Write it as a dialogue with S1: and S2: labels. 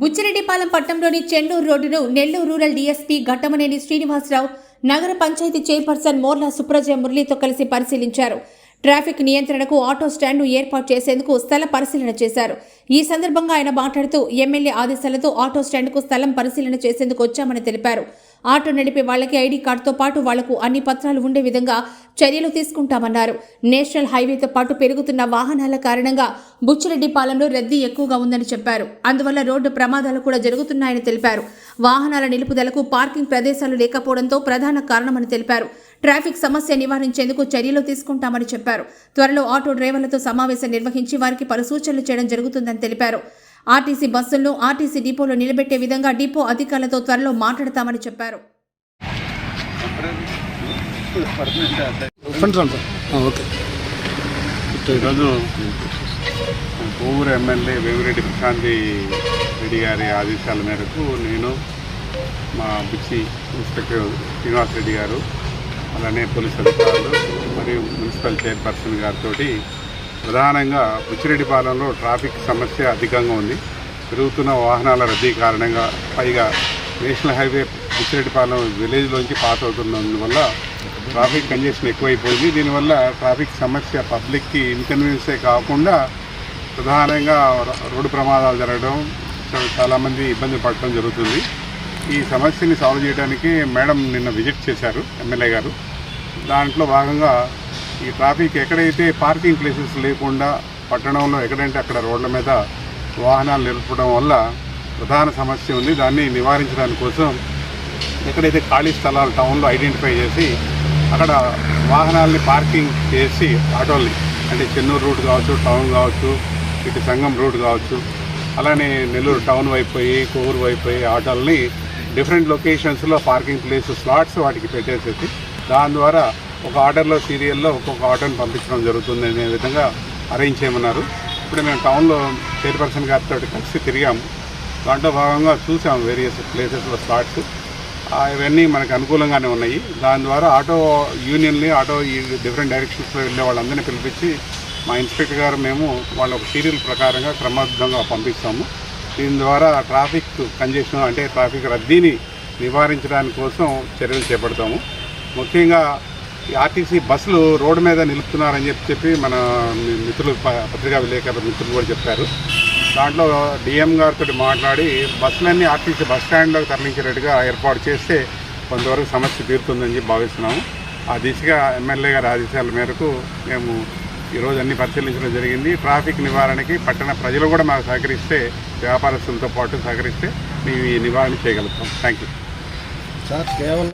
S1: బుచ్చిరెడ్డిపాలెం పట్టణంలోని చెన్నూరు రోడ్డును Nellore rural DSP Ghattamaneni Srinivasarao నగర పంచాయతీ చైర్పర్సన్ మోర్లా సుప్రజయ మురళితో కలిసి పరిశీలించారు. ట్రాఫిక్ నియంత్రణకు ఆటో స్టాండ్ను ఏర్పాటు చేసేందుకు స్థల పరిశీలన చేశారు. ఈ సందర్భంగా ఆయన మాట్లాడుతూ ఎమ్మెల్యే ఆదేశాలతో ఆటో స్టాండ్కు స్థలం పరిశీలన చేసేందుకు వచ్చామని తెలిపారు. ఆటో నడిపే వాళ్ళకి ఐడి కార్డుతో పాటు వాళ్ళకు అన్ని పత్రాలు ఉండే విధంగా చర్యలు తీసుకుంటామన్నారు. నేషనల్ హైవేతో పాటు పెరుగుతున్న వాహనాల కారణంగా బుచ్చిరెడ్డిపాలెంలో రద్దీ ఎక్కువగా ఉందని చెప్పారు. అందువల్ల రోడ్డు ప్రమాదాలు కూడా జరుగుతున్నాయని తెలిపారు. వాహనాల నిలుపుదలకు పార్కింగ్ ప్రదేశాలు లేకపోవడంతో ప్రధాన కారణమని తెలిపారు. ట్రాఫిక్ సమస్య నివారించేందుకు చర్యలు తీసుకుంటామని చెప్పారు. త్వరలో ఆటో డ్రైవర్లతో సమావేశం నిర్వహించి వారికి పలు సూచనలు చేయడం జరుగుతుందని తెలిపారు. ఆర్టీసీ బస్సులను ఆర్టీసీ డిపోలో నిలబెట్టే విధంగా డిపో అధికారులతో త్వరలో మాట్లాడతామని చెప్పారు.
S2: ఈరోజు కోవూరు ఎమ్మెల్యే వేమిరెడ్డి ప్రశాంతి రెడ్డి గారి ఆదేశాల మేరకు నేను మా బుచ్చి ఇన్స్పెక్టర్ శ్రీనివాస్ రెడ్డి గారు అలానే పోలీస్ అధికారులు మరియు మున్సిపల్ చైర్పర్సన్ గారితో ప్రధానంగా బుచ్చిరెడ్డిపాలెంలో ట్రాఫిక్ సమస్య అధికంగా ఉంది. పెరుగుతున్న వాహనాల రద్దీ కారణంగా పైగా నేషనల్ హైవే బుచ్చిరెడ్డిపాలెం విలేజ్లోంచి పాస్ అవుతున్నందువల్ల ట్రాఫిక్ కంజెషన్ ఎక్కువైపోయింది. దీనివల్ల ట్రాఫిక్ సమస్య పబ్లిక్కి ఇన్కన్వీనియన్సే కాకుండా ప్రధానంగా రోడ్డు ప్రమాదాలు జరగడం చాలామంది ఇబ్బంది పడటం జరుగుతుంది. ఈ సమస్యని సాల్వ్ చేయడానికి మేడం నిన్న విజిట్ చేశారు ఎమ్మెల్యే గారు. దాంట్లో భాగంగా ఈ ట్రాఫిక్ ఎక్కడైతే పార్కింగ్ ప్లేసెస్ లేకుండా పట్టణంలో ఎక్కడంటే అక్కడ రోడ్ల మీద వాహనాలు నిలపడం వల్ల ప్రధాన సమస్య ఉంది. దాన్ని నివారించడానికి కోసం ఎక్కడైతే ఖాళీ స్థలాలు టౌన్లో ఐడెంటిఫై చేసి అక్కడ వాహనాల్ని పార్కింగ్ చేసి ఆటోల్ని అంటే చెన్నూరు రూట్ కావచ్చు టౌన్ కావచ్చు ఇటు సంగం రూట్ కావచ్చు అలానే నెల్లూరు టౌన్ వైపు పోయి కోవూరు వైపు పోయి ఆటోల్ని డిఫరెంట్ లొకేషన్స్లో పార్కింగ్ ప్లేస్ స్లాట్స్ వాటికి పెట్టేసేసి దాని ద్వారా ఒక ఆర్డర్లో సీరియల్లో ఒక్కొక్క ఆర్డర్ని పంపించడం జరుగుతుంది అనే విధంగా అరేంజ్ చేయమన్నారు. ఇప్పుడు మేము టౌన్లో చైర్పర్సన్ గారితో కలిసి తిరిగాము. దాంట్లో భాగంగా చూసాము వేరియస్ ప్లేసెస్లో స్లాట్స్ ఇవన్నీ మనకు అనుకూలంగానే ఉన్నాయి. దాని ద్వారా ఆటో యూనియన్ని ఆటో ఈ డిఫరెంట్ డైరెక్షన్స్లో వెళ్ళే వాళ్ళందరినీ పిలిపించి మా ఇన్స్పెక్టర్ గారు మేము వాళ్ళ ఒక సీరియల్ ప్రకారంగా క్రమబద్ధంగా పంపిస్తాము. దీని ద్వారా ట్రాఫిక్ కంజెషన్ అంటే ట్రాఫిక్ రద్దీని నివారించడానికి కోసం చర్యలు చేపడతాము. ముఖ్యంగా ఆర్టీసీ బస్సులు రోడ్డు మీద నిలుపుతున్నారని చెప్పి చెప్పి మన మిత్రులు ప- పత్రికా విలేకరుల మిత్రులు కూడా చెప్పారు. దాంట్లో డిఎం గారితో మాట్లాడి బస్సులన్నీ ఆర్టీసీ బస్ స్టాండ్లోకి తరలించేటట్టుగా ఏర్పాటు చేస్తే కొంతవరకు సమస్య తీరుతుందని చెప్పి భావిస్తున్నాము. ఆ దిశగా ఎమ్మెల్యే గారి ఆదేశాల మేరకు మేము ఈరోజు అన్ని పరిశీలించడం జరిగింది. ట్రాఫిక్ నివారణకి పట్టణ ప్రజలు కూడా మాకు సహకరిస్తే వ్యాపారస్తులతో పాటు సహకరిస్తే మేము ఈ నివారణ చేయగలుగుతాం. థ్యాంక్ యూ
S3: సార్ కేవలం